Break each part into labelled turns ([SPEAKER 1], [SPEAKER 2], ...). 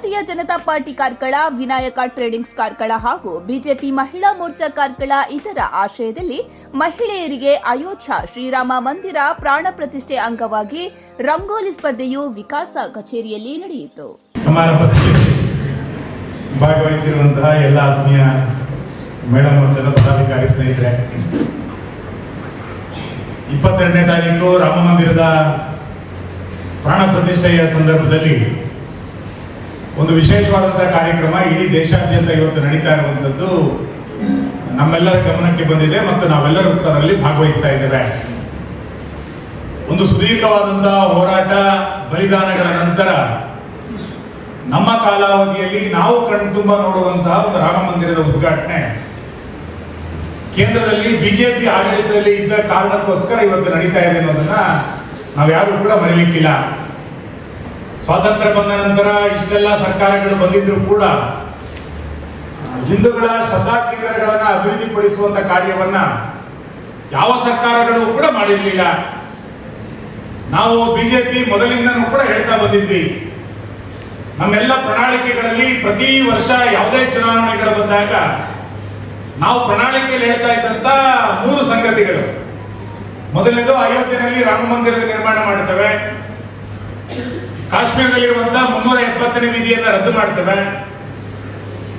[SPEAKER 1] ಭಾರತೀಯ Janata party Karkala, Vinayaka tradings Karkala ಹಾಗೂ BJP ಮಹಿಳಾ ಮೋರ್ಚಾ ಕಾರ್ಕಳ ಇತರ ಆಶಯದಲ್ಲಿ ಮಹಿಳೆಯರಿಗೆ ಅಯೋಧ್ಯ ಶ್ರೀರಾಮ ಮಂದಿರ ಪ್ರಾಣ ಪ್ರತಿಷ್ಠೆ ಅಂಗವಾಗಿ ರಂಗೋಲಿ ಸ್ಪರ್ಧೆಯು ವಿಕಾಸ ಕಚೇರಿಯಲ್ಲಿ ನಡೆಯಿತು.
[SPEAKER 2] ಭಾಗವಹಿಸಿರುವಂತಹ ಎಲ್ಲ ಆತ್ಮೀಯ ಮಹಿಳಾ ಮೋರ್ಚಾದ ಪದಾಧಿಕಾರಿ ಸ್ನೇಹಿತರೆ, ಇಪ್ಪತ್ತೆರಡನೇ ತಾರೀಕು ರಾಮ ಮಂದಿರದ ಪ್ರಾಣ ಪ್ರತಿಷ್ಠೆಯ ಸಂದರ್ಭದಲ್ಲಿ ಒಂದು ವಿಶೇಷವಾದಂತಹ ಕಾರ್ಯಕ್ರಮ ಇಡೀ ದೇಶಾದ್ಯಂತ ಇವತ್ತು ನಡೀತಾ ಇರುವಂತದ್ದು ನಮ್ಮೆಲ್ಲರ ಗಮನಕ್ಕೆ ಬಂದಿದೆ ಮತ್ತು ನಾವೆಲ್ಲರೂ ಅದರಲ್ಲಿ ಭಾಗವಹಿಸ್ತಾ ಇದ್ದೇವೆ. ಒಂದು ಸುದೀರ್ಘವಾದಂತಹ ಹೋರಾಟ, ಬಲಿದಾನಗಳ ನಂತರ ನಮ್ಮ ಕಾಲಾವಧಿಯಲ್ಲಿ ನಾವು ಕಣ್ತುಂಬ ನೋಡುವಂತಹ ಒಂದು ರಾಮ ಮಂದಿರದ ಉದ್ಘಾಟನೆ. ಕೇಂದ್ರದಲ್ಲಿ ಬಿಜೆಪಿ ಆಡಳಿತದಲ್ಲಿ ಇದ್ದ ಕಾರಣಕ್ಕೋಸ್ಕರ ಇವತ್ತು ನಡೀತಾ ಇದೆ ಅನ್ನೋದನ್ನ ನಾವ್ಯಾರು ಕೂಡ ಮರೀಲಿಕ್ಕಿಲ್ಲ. ಸ್ವಾತಂತ್ರ್ಯ ಬಂದ ನಂತರ ಇಷ್ಟೆಲ್ಲ ಸರ್ಕಾರಗಳು ಬಂದಿದ್ರು ಕೂಡ ಹಿಂದೂಗಳ ಅಭಿವೃದ್ಧಿ ಅಭಿವೃದ್ಧಿಪಡಿಸುವಂತ ಕಾರ್ಯವನ್ನ ಯಾವ ಸರ್ಕಾರಗಳು ಕೂಡ ಮಾಡಿರಲಿಲ್ಲ. ನಾವು ಬಿಜೆಪಿ ಮೊದಲಿಂದನೂ ಕೂಡ ಹೇಳ್ತಾ ಬಂದಿದ್ವಿ. ನಮ್ಮೆಲ್ಲ ಪ್ರಣಾಳಿಕೆಗಳಲ್ಲಿ ಪ್ರತಿ ವರ್ಷ ಯಾವುದೇ ಚುನಾವಣೆಗಳು ಬಂದಾಗ ನಾವು ಪ್ರಣಾಳಿಕೆಯಲ್ಲಿ ಹೇಳ್ತಾ ಇದ್ದಂತ ಮೂರು ಸಂಗತಿಗಳು. ಮೊದಲನೇದು ಅಯೋಧ್ಯೆಯಲ್ಲಿ ರಾಮ ಮಂದಿರದ ನಿರ್ಮಾಣ ಮಾಡ್ತೇವೆ. ಕಾಶ್ಮೀರದಲ್ಲಿರುವಂತಹ ಮುನ್ನೂರ ಎಪ್ಪತ್ತನೇ ವಿಧಿಯನ್ನು ರದ್ದು ಮಾಡ್ತೇವೆ.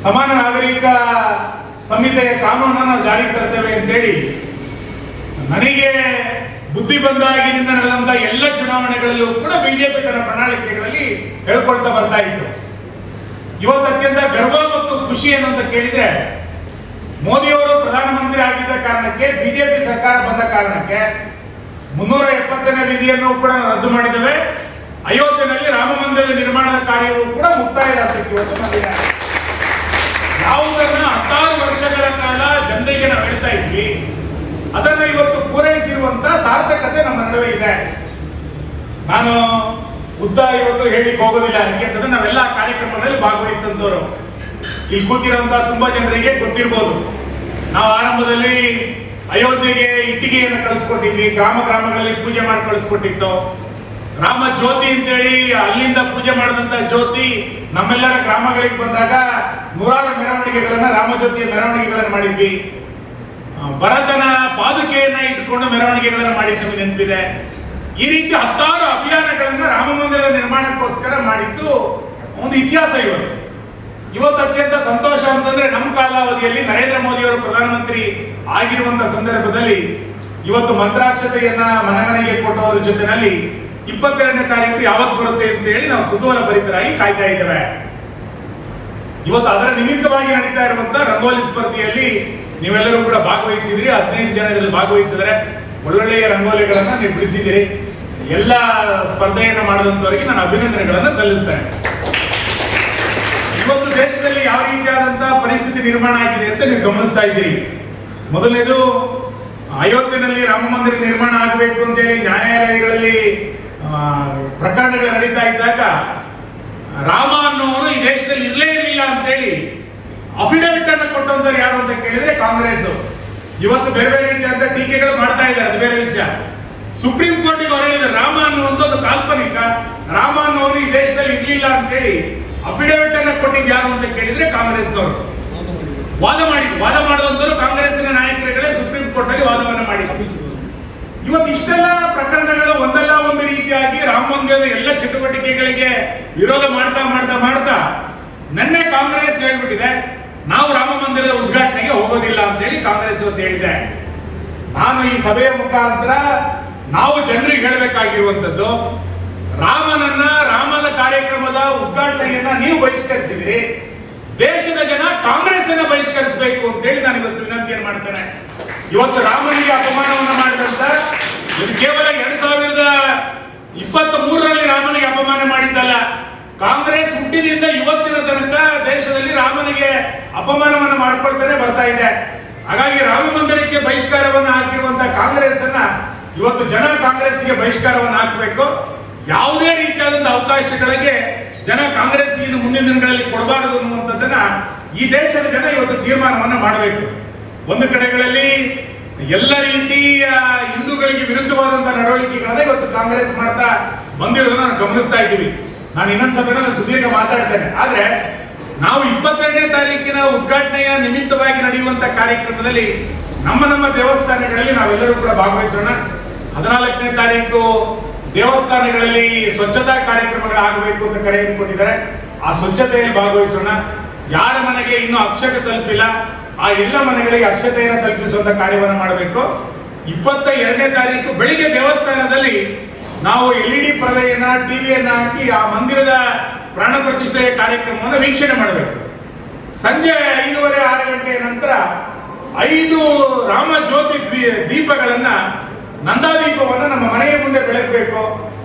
[SPEAKER 2] ಸಮಾನ ನಾಗರಿಕ ಸಂಹಿತೆಯ ಕಾನೂನನ್ನು ಜಾರಿಗೆ ತರ್ತೇವೆ ಅಂತೇಳಿ ನನಗೆ ಬುದ್ಧಿ ಬಂದಾಗಿನಿಂದ ನಡೆದಂತ ಎಲ್ಲ ಚುನಾವಣೆಗಳಲ್ಲೂ ಕೂಡ ಬಿಜೆಪಿ ತನ್ನ ಪ್ರಣಾಳಿಕೆಗಳಲ್ಲಿ ಹೇಳ್ಕೊಳ್ತಾ ಬರ್ತಾ ಇತ್ತು. ಇವತ್ತು ಅತ್ಯಂತ ಗರ್ವ ಮತ್ತು ಖುಷಿ ಏನು ಅಂತ ಕೇಳಿದ್ರೆ ಮೋದಿಯವರು ಪ್ರಧಾನಮಂತ್ರಿ ಆಗಿದ್ದ ಕಾರಣಕ್ಕೆ, ಬಿಜೆಪಿ ಸರ್ಕಾರ ಬಂದ ಕಾರಣಕ್ಕೆ ಮುನ್ನೂರ ಎಪ್ಪತ್ತನೇ ವಿಧಿಯನ್ನು ಕೂಡ ರದ್ದು ಮಾಡಿದ್ದೇವೆ. ಅಯೋಧ್ಯೆಯಲ್ಲಿ ರಾಮ ಮಂದಿರದ ನಿರ್ಮಾಣದ ಕಾರ್ಯವು ಕೂಡ ಮುಕ್ತಾಯದ ಹಂತಕ್ಕೆ ಇವತ್ತು ಬಂದಿದೆ ಯಾವುದನ್ನ ಹತ್ತಾರು ವರ್ಷಗಳ ಕಾಲ ಜನರಿಗೆ ನಾವು ಹೇಳ್ತಾ ಇದ್ವಿ. ಅದನ್ನ ಇವತ್ತು ಪೂರೈಸಿರುವಂತ ಸಾರ್ಥಕತೆ ನಮ್ಮ ನಡುವೆ ಇದೆ. ನಾನು ಉದ್ದ ಇವತ್ತು ಹೇಳಿಕ್ ಹೋಗೋದಿಲ್ಲ ಯಾಕೆಂತಂದ್ರೆ ನಾವೆಲ್ಲ ಕಾರ್ಯಕ್ರಮಗಳಲ್ಲಿ ಭಾಗವಹಿಸಿದಂತವ್ರು ಇಲ್ಲಿ ಕೂತಿರುವಂತ ತುಂಬಾ ಜನರಿಗೆ ಗೊತ್ತಿರ್ಬೋದು. ನಾವು ಆರಂಭದಲ್ಲಿ ಅಯೋಧ್ಯೆಗೆ ಇಟ್ಟಿಗೆಯನ್ನು ಕಳಿಸ್ಕೊಟ್ಟಿದ್ವಿ, ಗ್ರಾಮ ಗ್ರಾಮಗಳಲ್ಲಿ ಪೂಜೆ ಮಾಡಿ ಕಳಿಸ್ಕೊಟ್ಟಿತ್ತು. ರಾಮ ಜ್ಯೋತಿ ಅಂತೇಳಿ ಅಲ್ಲಿಂದ ಪೂಜೆ ಮಾಡಿದಂತ ಜ್ಯೋತಿ ನಮ್ಮೆಲ್ಲರ ಗ್ರಾಮಗಳಿಗೆ ಬಂದಾಗ ನೂರಾರು ಮೆರವಣಿಗೆಗಳನ್ನ ರಾಮಜ್ಯೋತಿಯ ಮೆರವಣಿಗೆಗಳನ್ನ ಮಾಡಿದ್ವಿ. ಭರತನ ಪಾದುಕೆಯನ್ನ ಇಟ್ಟುಕೊಂಡು ಮೆರವಣಿಗೆಗಳನ್ನ ಮಾಡಿದ್ದು ನಮಗೆ ನೆನಪಿದೆ. ಈ ರೀತಿ ಹತ್ತಾರು ಅಭಿಯಾನಗಳನ್ನ ರಾಮ ಮಂದಿರ ನಿರ್ಮಾಣಕ್ಕೋಸ್ಕರ ಮಾಡಿದ್ದು ಒಂದು ಇತಿಹಾಸ ಇವತ್ತು ಇವತ್ತು ಅತ್ಯಂತ ಸಂತೋಷ ಅಂತಂದ್ರೆ ನಮ್ಮ ಕಾಲಾವಧಿಯಲ್ಲಿ ನರೇಂದ್ರ ಮೋದಿ ಅವರು ಪ್ರಧಾನಮಂತ್ರಿ ಆಗಿರುವಂತ ಸಂದರ್ಭದಲ್ಲಿ ಇವತ್ತು ಮಂತ್ರಾಕ್ಷತೆಯನ್ನ ಮನೆ ಮನೆಗೆ ಕೊಟ್ಟೋದ್ರ ಜೊತೆನಲ್ಲಿ ಇಪ್ಪತ್ತೆರಡನೇ ತಾರೀಕು ಯಾವತ್ತು ಬರುತ್ತೆ ಅಂತ ಹೇಳಿ ನಾವು ಕುತೂಹಲ ಭರಿತರಾಗಿ ಕಾಯ್ತಾ ಇದ್ದೇವೆ. ಇವತ್ತು ಅದರ ನಿಮಿತ್ತವಾಗಿ ನಡೀತಾ ಇರುವಂತ ರಂಗೋಲಿ ಸ್ಪರ್ಧೆಯಲ್ಲಿ ನೀವೆಲ್ಲರೂ ಕೂಡ ಭಾಗವಹಿಸಿದ್ರಿ. ಹದಿನೈದು ಜನ ಇದರಲ್ಲಿ ಭಾಗವಹಿಸಿದರೆ ಒಳ್ಳೊಳ್ಳೆಯ ರಂಗೋಲಿಗಳನ್ನ ನೀವು ಬಿಡಿಸಿದಿರಿ ಎಲ್ಲ ಸ್ಪರ್ಧೆಯನ್ನು ಮಾಡಿದಂತವರಿಗೆ ನಾನು ಅಭಿನಂದನೆಗಳನ್ನ ಸಲ್ಲಿಸ್ತೇನೆ. ಇವತ್ತು ದೇಶದಲ್ಲಿ ಯಾವ ರೀತಿಯಾದಂತಹ ಪರಿಸ್ಥಿತಿ ನಿರ್ಮಾಣ ಆಗಿದೆ ಅಂತ ನೀವು ಗಮನಿಸ್ತಾ ಇದ್ದೀರಿ. ಮೊದಲನೇದು ಅಯೋಧ್ಯೆಯಲ್ಲಿ ರಾಮ ಮಂದಿರ ನಿರ್ಮಾಣ ಆಗಬೇಕು ಅಂತೇಳಿ ನ್ಯಾಯಾಲಯಗಳಲ್ಲಿ ಪ್ರಕರಣಗಳು ನಡೀತಾ ಇದ್ದಾಗ ರಾಮ ಅನ್ನೋನು ಈ ದೇಶದಲ್ಲಿ ಇರಲೇ ಇರಲಿಲ್ಲ ಅಂತೇಳಿ ಅಫಿಡವಿಟ್ ಅನ್ನು ಕೊಟ್ಟಂತವ್ರು ಯಾರು ಅಂತ ಕೇಳಿದ್ರೆ ಕಾಂಗ್ರೆಸ್. ಇವತ್ತು ಬೇರೆ ಬೇರೆ ರೀತಿಯಾದ ಟೀಕೆಗಳು ಮಾಡ್ತಾ ಇದ್ದಾರೆ, ಅದು ಬೇರೆ ವಿಷಯ. ಸುಪ್ರೀಂ ಕೋರ್ಟಿಗೆ ಅವರು ಹೇಳಿದ್ರೆ ರಾಮ ಅನ್ನುವಂಥದ್ದು ಕಾಲ್ಪನಿಕ ರಾಮ ಅನ್ನೋನು ಈ ದೇಶದಲ್ಲಿ ಇರಲಿಲ್ಲ ಅಂತೇಳಿ ಅಫಿಡವಿಟ್ ಅನ್ನ ಕೊಟ್ಟಿದ್ದು ಯಾರು ಅಂತ ಕೇಳಿದ್ರೆ ಕಾಂಗ್ರೆಸ್ನವರು. ವಾದ ಮಾಡಿ ವಾದ ಮಾಡುವಂತರು ಕಾಂಗ್ರೆಸ್ನ ನಾಯಕರುಗಳೇ ಸುಪ್ರೀಂ ಕೋರ್ಟ್ ಅಲ್ಲಿ ವಾದವನ್ನ ಮಾಡಿ ಇವತ್ತು ಇಷ್ಟೆಲ್ಲ ಒಂದು ರೀತಿಯಾಗಿ ರಾಮ ಮಂದಿರದ ಎಲ್ಲ ಚಟುವಟಿಕೆಗಳಿಗೆ ವಿರೋಧ ಮಾಡ್ತಾ ಮಾಡ್ತಾ ಮಾಡ್ತಾ ನಿನ್ನೆ ಕಾಂಗ್ರೆಸ್ ಹೇಳ್ಬಿಟ್ಟಿದೆ, ನಾವು ರಾಮ ಮಂದಿರದ ಉದ್ಘಾಟನೆಗೆ ಹೋಗೋದಿಲ್ಲ ಅಂತೇಳಿ ಕಾಂಗ್ರೆಸ್ ಇವತ್ತು ಹೇಳಿದೆ. ನಾನು ಈ ಸಭೆಯ ಮುಖಾಂತರ ನಾವು ಜನರಿಗೆ ಹೇಳಬೇಕಾಗಿರುವಂತದ್ದು, ರಾಮನನ್ನ ರಾಮನ ಕಾರ್ಯಕ್ರಮದ ಉದ್ಘಾಟನೆಯನ್ನ ನೀವು ಬಹಿಷ್ಕರಿಸಿದ್ರಿ, ದೇಶದ ಜನ ಕಾಂಗ್ರೆಸ್ ಅನ್ನ ಬಹಿಷ್ಕರಿಸಬೇಕು ಅಂತೇಳಿ ನಾನು ಇವತ್ತು ವಿನಂತಿಯನ್ನು ಮಾಡ್ತೇನೆ. ಇವತ್ತು ರಾಮನಿಗೆ ಅಪಮಾನವನ್ನ ಮಾಡಿದಂತ ಕೇವಲ ಎರಡ್ ಸಾವಿರದ ಇಪ್ಪತ್ತ್ ಮೂರರಲ್ಲಿ ರಾಮನಿಗೆ ಅಪಮಾನ ಮಾಡಿದ್ದಲ್ಲ. ಕಾಂಗ್ರೆಸ್ ಹುಟ್ಟಿನಿಂದ ಇವತ್ತಿನ ತನಕ ದೇಶದಲ್ಲಿ ರಾಮನಿಗೆ ಅಪಮಾನವನ್ನು ಮಾಡ್ಕೊಳ್ತಾನೆ ಬರ್ತಾ ಇದೆ. ಹಾಗಾಗಿ ರಾಮ ಮಂದಿರಕ್ಕೆ ಬಹಿಷ್ಕಾರವನ್ನ ಹಾಕಿರುವಂತಹ ಕಾಂಗ್ರೆಸ್ ಅನ್ನ ಇವತ್ತು ಜನ ಕಾಂಗ್ರೆಸ್ಗೆ ಬಹಿಷ್ಕಾರವನ್ನು ಹಾಕಬೇಕು. ಯಾವುದೇ ರೀತಿಯಾದಂತಹ ಅವಕಾಶಗಳಿಗೆ ಜನ ಕಾಂಗ್ರೆಸ್ ಇನ್ನು ಮುಂದಿನ ದಿನಗಳಲ್ಲಿ ಕೊಡಬಾರದು ಅನ್ನುವಂಥದ್ದನ್ನ ಈ ದೇಶದ ಜನ ಇವತ್ತು ತೀರ್ಮಾನವನ್ನ ಮಾಡಬೇಕು. ಒಂದು ಕಡೆಗಳಲ್ಲಿ ಎಲ್ಲ ರೀತಿಯ ಹಿಂದೂಗಳಿಗೆ ವಿರುದ್ಧವಾದಂತಹ ನಡವಳಿಕೆಗಳನ್ನ ಇವತ್ತು ಕಾಂಗ್ರೆಸ್ ಮಾಡ್ತಾ ಬಂದಿರೋದನ್ನ ನಾನು ಗಮನಿಸ್ತಾ ಇದ್ದೀವಿ. ನಾನು ಇನ್ನೊಂದು ನಾನು ಸುದೀರ್ಘ ಮಾತಾಡ್ತೇನೆ. ಆದ್ರೆ ನಾವು ಇಪ್ಪತ್ತೆರಡನೇ ತಾರೀಕಿನ ಉದ್ಘಾಟನೆಯ ನಿಮಿತ್ತವಾಗಿ ನಡೆಯುವಂತ ಕಾರ್ಯಕ್ರಮದಲ್ಲಿ ನಮ್ಮ ನಮ್ಮ ದೇವಸ್ಥಾನಗಳಲ್ಲಿ ನಾವೆಲ್ಲರೂ ಕೂಡ ಭಾಗವಹಿಸೋಣ. ಹದಿನಾಲ್ಕನೇ ತಾರೀಕು ದೇವಸ್ಥಾನಗಳಲ್ಲಿ ಸ್ವಚ್ಛತಾ ಕಾರ್ಯಕ್ರಮಗಳು ಆಗಬೇಕು ಅಂತ ಕರೆಯನ್ನು ಕೊಟ್ಟಿದ್ದಾರೆ ಆ ಸ್ವಚ್ಛತೆಯಲ್ಲಿ ಭಾಗವಹಿಸೋಣ. ಯಾರ ಮನೆಗೆ ಇನ್ನೂ ಅಕ್ಷತೆ ತಲುಪಿಲ್ಲ. ಆ ಎಲ್ಲ ಮನೆಗಳಿಗೆ ಅಕ್ಷತೆಯನ್ನು ತಲುಪಿಸುವಂತ ಕಾರ್ಯವನ್ನು ಮಾಡಬೇಕು. ಇಪ್ಪತ್ತ ಎರಡನೇ ತಾರೀಕು ಬೆಳಿಗ್ಗೆ ದೇವಸ್ಥಾನದಲ್ಲಿ ನಾವು ಎಲ್ ಇ ಡಿ ಪರದೆಯನ್ನ ಟಿವಿಯನ್ನ ಹಾಕಿ ಆ ಮಂದಿರದ ಪ್ರಾಣ ಪ್ರತಿಷ್ಠೆಯ ಕಾರ್ಯಕ್ರಮವನ್ನು ವೀಕ್ಷಣೆ ಮಾಡಬೇಕು. ಸಂಜೆ ಐದೂವರೆ ಆರು ಗಂಟೆಯ ನಂತರ ಐದು ರಾಮ ಜ್ಯೋತಿ ದೀಪಗಳನ್ನ ನಂದಾದೀಪವನ್ನು ನಮ್ಮ ಮನೆಯ ಮುಂದೆ ಬೆಳಗಬೇಕು.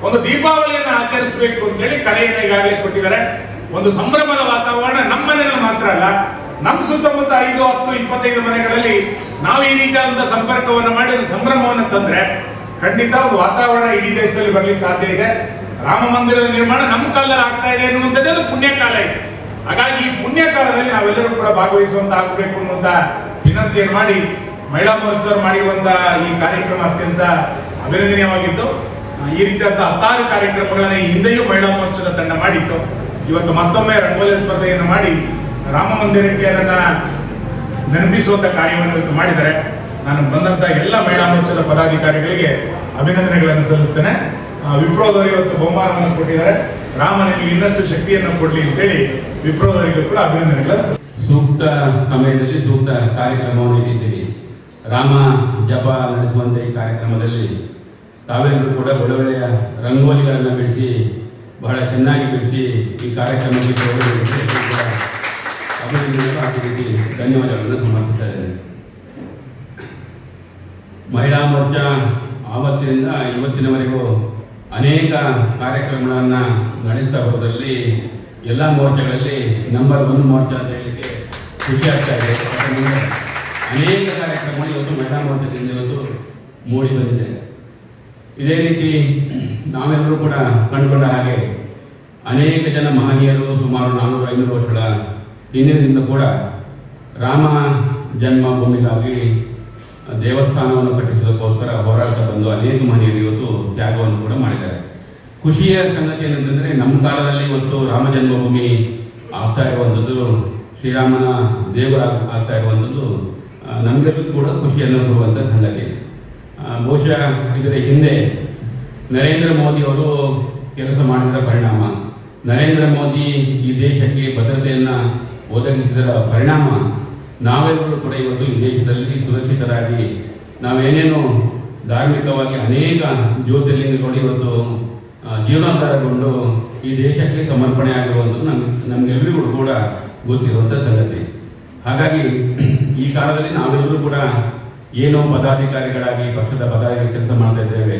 [SPEAKER 2] ಒಂದು ದೀಪಾವಳಿಯನ್ನು ಆಚರಿಸಬೇಕು ಅಂತೇಳಿ ಕರೆಯನ್ನು ಈಗಾಗಲೇ ಕೊಟ್ಟಿದ್ದಾರೆ. ಒಂದು ಸಂಭ್ರಮದ ವಾತಾವರಣ ನಮ್ಮ ಮನೆಯಲ್ಲಿ ಮಾತ್ರ ಅಲ್ಲ ನಮ್ಮ ಸುತ್ತಮುತ್ತ ಐದು ಹತ್ತು, ಇಪ್ಪತ್ತೈದು ಮನೆಗಳಲ್ಲಿ ನಾವು ಈ ರೀತಿಯಾದಂಥ ಸಂಪರ್ಕವನ್ನು ಮಾಡಿ, ಒಂದು ಸಂಭ್ರಮವನ್ನು ತಂದ್ರೆ ಖಂಡಿತ ಒಂದು ವಾತಾವರಣ ಇಡೀ ದೇಶದಲ್ಲಿ ಬರ್ಲಿಕ್ಕೆ ಸಾಧ್ಯ ಇದೆ. ರಾಮ ಮಂದಿರದ ನಿರ್ಮಾಣ ನಮ್ಮ ಕಾಲದಲ್ಲಿ ಆಗ್ತಾ ಇದೆ ಅನ್ನುವಂಥದ್ದೇ ಅದು ಪುಣ್ಯ ಕಾಲ ಇದೆ. ಹಾಗಾಗಿ ಈ ಪುಣ್ಯ ಕಾಲದಲ್ಲಿ ನಾವೆಲ್ಲರೂ ಕೂಡ ಭಾಗವಹಿಸುವಂತ ಆಗಬೇಕು ಅನ್ನುವಂತ ವಿನಂತಿಯನ್ನು ಮಾಡಿ, ಮಹಿಳಾ ಮೋರ್ಚಾದವರು ಮಾಡಿರುವಂತಹ ಈ ಕಾರ್ಯಕ್ರಮ ಅತ್ಯಂತ ಅಭಿನಂದನೀಯವಾಗಿತ್ತು. ಈ ರೀತಿಯಾದ ಹತ್ತಾರು ಕಾರ್ಯಕ್ರಮಗಳನ್ನ ಹಿಂದೆಯೂ ಮಹಿಳಾ ಮೋರ್ಚಾದ ತಂಡ ಮಾಡಿತ್ತು. ಇವತ್ತು ಮತ್ತೊಮ್ಮೆ ರಂಗೋಲಿ ಸ್ಪರ್ಧೆಯನ್ನು ಮಾಡಿ ರಾಮ ಮಂದಿರಕ್ಕೆ ಅದನ್ನ ನೆನಪಿಸುವಂತ ಕಾರ್ಯವನ್ನು ಇವತ್ತು ಮಾಡಿದ್ದಾರೆ. ನಾನು ಬಂದಂತ ಎಲ್ಲ ಮಹಿಳಾ ಮೋರ್ಚಾದ ಪದಾಧಿಕಾರಿಗಳಿಗೆ ಅಭಿನಂದನೆಗಳನ್ನು ಸಲ್ಲಿಸ್ತೇನೆ. ವಿಪ್ರೋದವರು ಇವತ್ತು ಬಹುಮಾನವನ್ನು ಕೊಟ್ಟಿದ್ದಾರೆ. ರಾಮ ನಿಮಗೆ ಇನ್ನಷ್ಟು ಶಕ್ತಿಯನ್ನು ಕೊಡಲಿ ಅಂತೇಳಿ ವಿಪ್ರೋದವರಿಗೂ ಕೂಡ ಅಭಿನಂದನೆಗಳನ್ನು
[SPEAKER 3] ಸೂಕ್ತ ಸಮಯದಲ್ಲಿ ಸೂಕ್ತ ಕಾರ್ಯಕ್ರಮವನ್ನು ಇಟ್ಟಿದ್ದೀರಿ ರಾಮ ಜಪ ನಡೆಸುವಂತೆ ಈ ಕಾರ್ಯಕ್ರಮದಲ್ಲಿ ತಾವೆಲ್ಲರೂ ಕೂಡ ಒಳ್ಳೊಳ್ಳೆಯ ರಂಗೋಲಿಗಳನ್ನು ಬಿಡಿಸಿ ಬಹಳ ಚೆನ್ನಾಗಿ ಬಿಡಿಸಿ ಈ ಕಾರ್ಯಕ್ರಮಕ್ಕೆ ಧನ್ಯವಾದಗಳನ್ನು ಸಮರ್ಪಿಸ್ತಾ ಇದ್ದೇನೆ ಮಹಿಳಾ ಮೋರ್ಚಾ ಆವತ್ತಿನಿಂದ ಇವತ್ತಿನವರೆಗೂ ಅನೇಕ ಕಾರ್ಯಕ್ರಮಗಳನ್ನು ನಡೆಸ್ತಾ ಹೋದಲ್ಲಿ ಎಲ್ಲ ಮೋರ್ಚಾಗಳಲ್ಲಿ ನಂಬರ್ ಒನ್ ಮೋರ್ಚಾ ಅಂತ ಹೇಳಲಿಕ್ಕೆ ಖುಷಿ ಆಗ್ತಾ ಇದೆ. ಯಾಕಂದರೆ ಅನೇಕ ಕಾರ್ಯಕ್ರಮಗಳು ಇವತ್ತು ಮಹಿಳಾ ಮೋರ್ಚಾದಿಂದ ಇವತ್ತು ಮೂಡಿ ಬಂದಿದೆ. ಇದೇ ರೀತಿ ನಾವೆಲ್ಲರೂ ಕೂಡ ಕಂಡುಕೊಂಡ ಹಾಗೆ ಅನೇಕ ಜನ ಮಹನೀಯರು ಸುಮಾರು ನಾನ್ನೂರು ಐನೂರು ವರ್ಷಗಳ ಹಿಂದಿನಿಂದ ಕೂಡ ರಾಮ ಜನ್ಮಭೂಮಿಗಾಗಿ ದೇವಸ್ಥಾನವನ್ನು ಕಟ್ಟಿಸೋದಕ್ಕೋಸ್ಕರ ಹೋರಾಟ ಬಂದು ಅನೇಕ ಮನೆಯಲ್ಲಿ ಇವತ್ತು ತ್ಯಾಗವನ್ನು ಕೂಡ ಮಾಡಿದ್ದಾರೆ. ಖುಷಿಯ ಸಂಗತಿ ಏನಂತಂದ್ರೆ ನಮ್ಮ ಕಾಲದಲ್ಲಿ ಇವತ್ತು ರಾಮ ಜನ್ಮಭೂಮಿ ಆಗ್ತಾ ಇರುವಂಥದ್ದು, ಶ್ರೀರಾಮನ ದೇವರ ಆಗ್ತಾ ಇರುವಂಥದ್ದು ನಮಗೆಲ್ಲೂ ಕೂಡ ಖುಷಿಯನ್ನು ಕೊಡುವಂಥ ಸಂಗತಿ. ಬಹುಶಃ ಇದರ ಹಿಂದೆ ನರೇಂದ್ರ ಮೋದಿ ಅವರು ಕೆಲಸ ಮಾಡಿದ ಪರಿಣಾಮ. ನರೇಂದ್ರ ಮೋದಿ ಈ ದೇಶಕ್ಕೆ ಭದ್ರತೆಯನ್ನು ಒದಗಿಸಿದ ಪರಿಣಾಮ ನಾವೆಲ್ಲರೂ ಕೂಡ ಇವತ್ತು ಈ ದೇಶದಲ್ಲಿ ಸುರಕ್ಷಿತರಾಗಿ ನಾವೇನೇನು ಧಾರ್ಮಿಕವಾಗಿ ಅನೇಕ ಜ್ಯೋತಿರ್ಲಿಂಗಗಳು ಇವತ್ತು ಜೀವನಾಧಾರಗೊಂಡು ಈ ದೇಶಕ್ಕೆ ಸಮರ್ಪಣೆ ಆಗಿರುವಂಥದ್ದು ನಮ್ಗೆ ನಮಗೆಲ್ಲರಿಗೂ ಕೂಡ ಗೊತ್ತಿರುವಂಥ ಸಂಗತಿ. ಹಾಗಾಗಿ ಈ ಕಾಲದಲ್ಲಿ ನಾವೆಲ್ಲರೂ ಕೂಡ ಏನೋ ಪದಾಧಿಕಾರಿಗಳಾಗಿ, ಪಕ್ಷದ ಪದಾಧಿಕಾರಿ ಕೆಲಸ ಮಾಡ್ತಾ ಇದ್ದೇವೆ.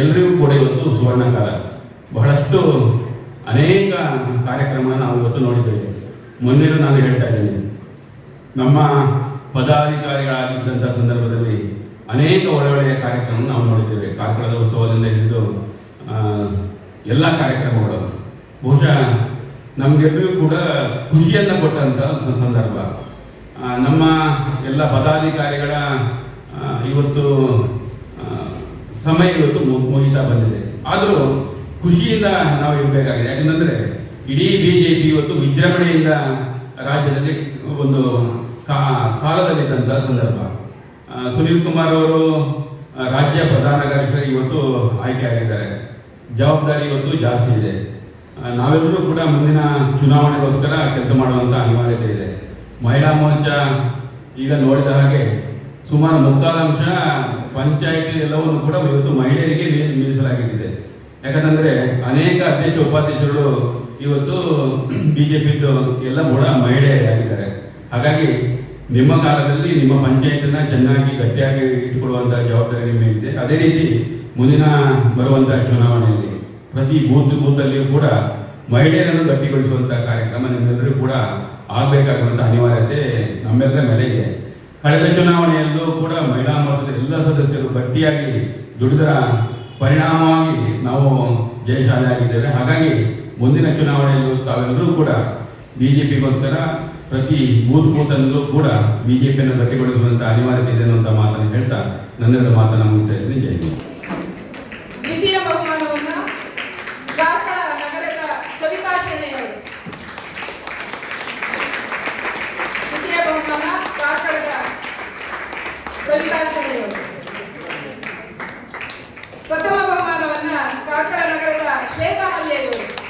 [SPEAKER 3] ಎಲ್ಲರಿಗೂ ಕೂಡ ಇವತ್ತು ಸುವರ್ಣ ಕಾಲ ಬಹಳಷ್ಟು ಅನೇಕ ಕಾರ್ಯಕ್ರಮ ನಾವು ಇವತ್ತು ನೋಡಿದ್ದೇವೆ. ಮೊನ್ನೆನೂ ನಾನು ಹೇಳ್ತಾ ಇದ್ದೀನಿ. ನಮ್ಮ ಪದಾಧಿಕಾರಿಗಳಾಗಿದ್ದಂಥ ಸಂದರ್ಭದಲ್ಲಿ ಅನೇಕ ಒಳ್ಳೊಳ್ಳೆಯ ಕಾರ್ಯಕ್ರಮ ನಾವು ನೋಡಿದ್ದೇವೆ. ಕಾರ್ಕಳದ ಉತ್ಸವದಿಂದ ಹಿಡಿದು ಎಲ್ಲ ಕಾರ್ಯಕ್ರಮಗಳು. ಬಹುಶಃ ನಮಗೆಲ್ಲರಿಗೂ ಕೂಡ ಖುಷಿಯನ್ನು ಕೊಟ್ಟಂಥ ಸಂದರ್ಭ. ನಮ್ಮ ಎಲ್ಲ ಪದಾಧಿಕಾರಿಗಳ ಇವತ್ತು ಸಮಯ ಇವತ್ತು ಮುಗಿತಾ ಬಂದಿದೆ. ಆದರೂ ಖುಷಿಯಿಂದ ನಾವು ಇರಬೇಕಾಗಿದೆ. ಯಾಕಂತಂದ್ರೆ ಇಡೀ ಬಿಜೆಪಿ ಇವತ್ತು ವಿಜೃಂಭಣೆಯಿಂದ ರಾಜ್ಯದಲ್ಲಿ ಒಂದು ಕಾಲದಲ್ಲಿದ್ದಂಥ ಸಂದರ್ಭ. ಸುನೀಲ್ ಕುಮಾರ್ ಅವರು ರಾಜ್ಯ ಪ್ರಧಾನ ಕಾರ್ಯದರ್ಶಿ ಇವತ್ತು ಆಯ್ಕೆ ಆಗಿದ್ದಾರೆ. ಜವಾಬ್ದಾರಿ ಇವತ್ತು ಜಾಸ್ತಿ ಇದೆ. ನಾವೆಲ್ಲರೂ ಕೂಡ ಮುಂದಿನ ಚುನಾವಣೆಗೋಸ್ಕರ ಕೆಲಸ ಮಾಡುವಂಥ ಅನಿವಾರ್ಯತೆ ಇದೆ. ಮಹಿಳಾ ಮೋರ್ಚಾ ಈಗ ನೋಡಿದ ಹಾಗೆ ಸುಮಾರು ಮುಕ್ಕಾಲಾಂಶ ಪಂಚಾಯಿತಿ ಎಲ್ಲವನ್ನು ಕೂಡ ಇವತ್ತು ಮಹಿಳೆಯರಿಗೆ ಮೀಸಲಾಗಿದೆ ಯಾಕಂತಂದ್ರೆ ಅನೇಕ ಅಧ್ಯಕ್ಷ, ಉಪಾಧ್ಯಕ್ಷರು ಇವತ್ತು ಬಿಜೆಪಿದ್ದು ಎಲ್ಲ ಕೂಡ ಮಹಿಳೆಯರಾಗಿದ್ದಾರೆ. ಹಾಗಾಗಿ ನಿಮ್ಮ ಕಾಲದಲ್ಲಿ ನಿಮ್ಮ ಪಂಚಾಯತನ್ನ ಚೆನ್ನಾಗಿ ಗಟ್ಟಿಯಾಗಿ ಇಟ್ಟುಕೊಳ್ಳುವಂತಹ ಜವಾಬ್ದಾರಿ ನಿಮ್ಮ ಇದೆ. ಅದೇ ರೀತಿ ಮುಂದಿನ ಬರುವಂತಹ ಚುನಾವಣೆಯಲ್ಲಿ ಪ್ರತಿ ಬೂತ್ ಬೂತಲ್ಲಿಯೂ ಕೂಡ ಮಹಿಳೆಯರನ್ನು ಗಟ್ಟಿಗೊಳಿಸುವಂತಹ ಕಾರ್ಯಕ್ರಮ ನಿಮ್ಮೆಲ್ಲರೂ ಕೂಡ ಆಗಬೇಕಾಗುವಂತಹ ಅನಿವಾರ್ಯತೆ ನಮ್ಮೆಲ್ಲರ ಮೇಲೆ ಇದೆ. ಕಳೆದ ಚುನಾವಣೆಯಲ್ಲೂ ಕೂಡ ಮಹಿಳಾ ಮಟ್ಟದ ಎಲ್ಲ ಸದಸ್ಯರು ಗಟ್ಟಿಯಾಗಿ ದುಡಿದರ ಪರಿಣಾಮವಾಗಿ ನಾವು ಜಯಶಾಲಿ ಆಗಿದ್ದೇವೆ ಹಾಗಾಗಿ ಮುಂದಿನ ಚುನಾವಣೆಯಲ್ಲೂ ತಾವೆಲ್ಲರೂ ಕೂಡ ಬಿ ಜೆ ಪಿಗೋಸ್ಕರ ಪ್ರತಿ ಬೂತ್ ಬೂತಲ್ಲೂ ಕೂಡ ಬಿ ಜೆ ಪಿಯನ್ನು ಗಟ್ಟಿಗೊಳಿಸುವಂಥ ಅನಿವಾರ್ಯತೆ ಇದೆ ಅನ್ನುವಂಥ ಮಾತನ್ನು ಹೇಳ್ತಾ ನನ್ನೆರಡು ಮಾತನ್ನು ಮುಗಿಸ್ತಾ ಇದ್ದೀನಿ. ಜಯ
[SPEAKER 4] ದ್ವಿತೀಯ ಬಹುಮಾನವನ್ನು ನಗರದ ಸವಿತಾ ಶೆಣೆಯವರು ದ್ವಿತೀಯ ಬಹುಮಾನ ಕಾರ್ಕಳದ ಸವಿತಾ ಶೆಣೆಯವರು ಪ್ರಥಮ ಬಹುಮಾನವನ್ನ ಕಾರ್ಕಳ ನಗರದ ಶ್ವೇತಾ